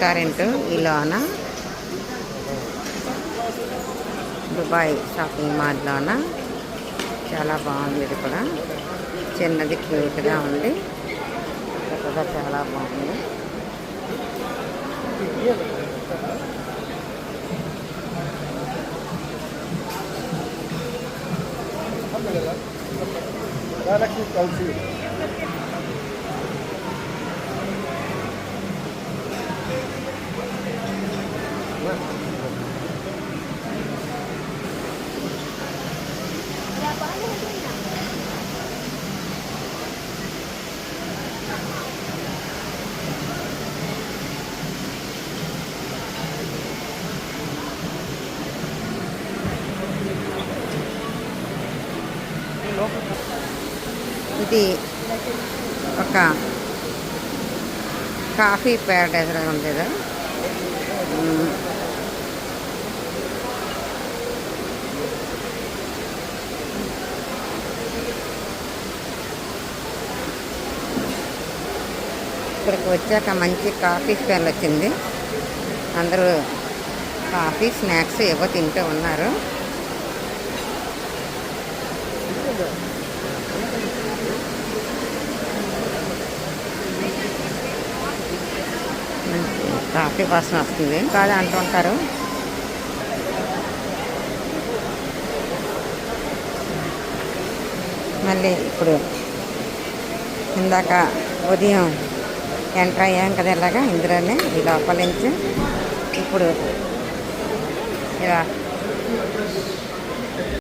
Restaurant ఈ Dubai shopping మాల్లోన చాలా బాగుంది ఇది కూడా. చిన్నది క్యూట్గా ఉంది. చక్కగా చాలా బాగుంది. కలిసి ఇది ఒక కాఫీ ప్యాడ్ లాగా ఉంది ఇది. ఇక్కడికి వచ్చాక మంచి కాఫీ స్మెల్ వచ్చింది. అందరూ కాఫీ స్నాక్స్ ఏవో తింటూ ఉన్నారు. కాఫీ వాసన వస్తుంది. కాదు అంటుంటారు. మళ్ళీ ఇప్పుడు ఇందాక ఉదయం ఎంటర్ అయ్యాం కదా ఇలాగా ఇందులోనే ఈ లోపల నుంచి. ఇప్పుడు ఇలా.